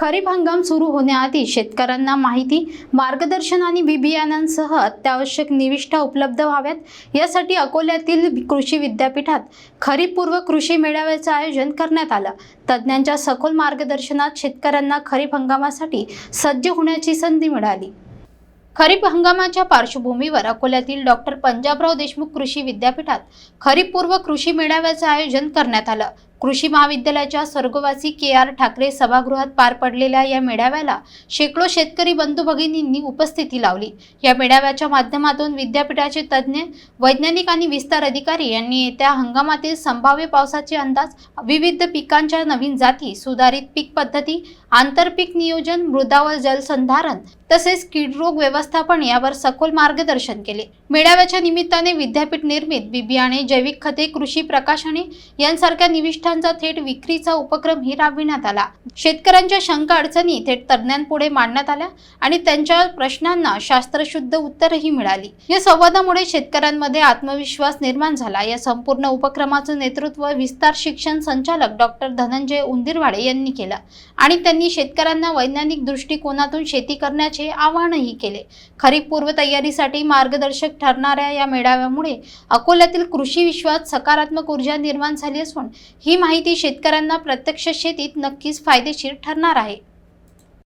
खरीप हंगाम सुरू होण्याआधी शेतकऱ्यांना माहिती मार्गदर्शन आणि बी बियाणांसह अत्यावश्यक निविष्ठा उपलब्ध व्हाव्यात. यासाठी अकोल्यातील कृषी विद्यापीठात खरीपपूर्व कृषी मेळाव्याचं आयोजन करण्यात आलं. तज्ज्ञांच्या सखोल मार्गदर्शनात शेतकऱ्यांना खरीप हंगामासाठी सज्ज होण्याची संधी मिळाली. खरीप हंगामाच्या पार्श्वभूमीवर अकोल्यातील डॉक्टर पंजाबराव देशमुख कृषी विद्यापीठात खरीपपूर्व कृषी मेळाव्याचं आयोजन करण्यात आलं. कृषी महाविद्यालयाच्या स्वर्गवासी के आर ठाकरे सभागृहात पार पडलेल्या या मेळाव्याला शेकडो शेतकरी बंधू भगिनींनी उपस्थिती लावली. या मेळाव्याच्या माध्यमातून विद्यापीठाचे तज्ज्ञ वैज्ञानिक आणि विस्तार अधिकारी यांनी येत्या हंगामातील संभाव्य पावसाचे अंदाज विविध पिकांच्या नवीन जाती सुधारित पीक पद्धती आंतरपीक नियोजन मृदावर जलसंधारण तसेच कीड रोग व्यवस्थापन यावर सखोल मार्गदर्शन केले. मेळाव्याच्या निमित्ताने विद्यापीठ निर्मित बी बियाणे जैविक खते कृषी प्रकाशने यांसारख्या निविष्ठांचा थेट विक्रीचा उपक्रमही राबविण्यात आला. शेतकऱ्यांच्या शंका अडचणी थेट तज्ज्ञांपुढे मांडण्यात आल्या आणि त्यांच्या प्रश्नांना शास्त्रशुद्ध उत्तरही मिळाली. या संवादामुळे शेतकऱ्यांमध्ये आत्मविश्वास निर्माण झाला. या संपूर्ण उपक्रमाचं नेतृत्व विस्तार शिक्षण संचालक डॉक्टर धनंजय उंदिरवाडे यांनी केलं आणि त्यांनी शेतकऱ्यांना वैज्ञानिक दृष्टिकोनातून शेती करण्याचे आवाहनही केले. खरीप पूर्व तयारीसाठी मार्गदर्शक ठरणाऱ्या या मेळाव्यामुळे अकोल्यातील कृषी विश्वात सकारात्मक ऊर्जा निर्माण झाली असून ही माहिती शेतकऱ्यांना प्रत्यक्ष शेतीत नक्कीच फायदेशीर ठरणार आहे.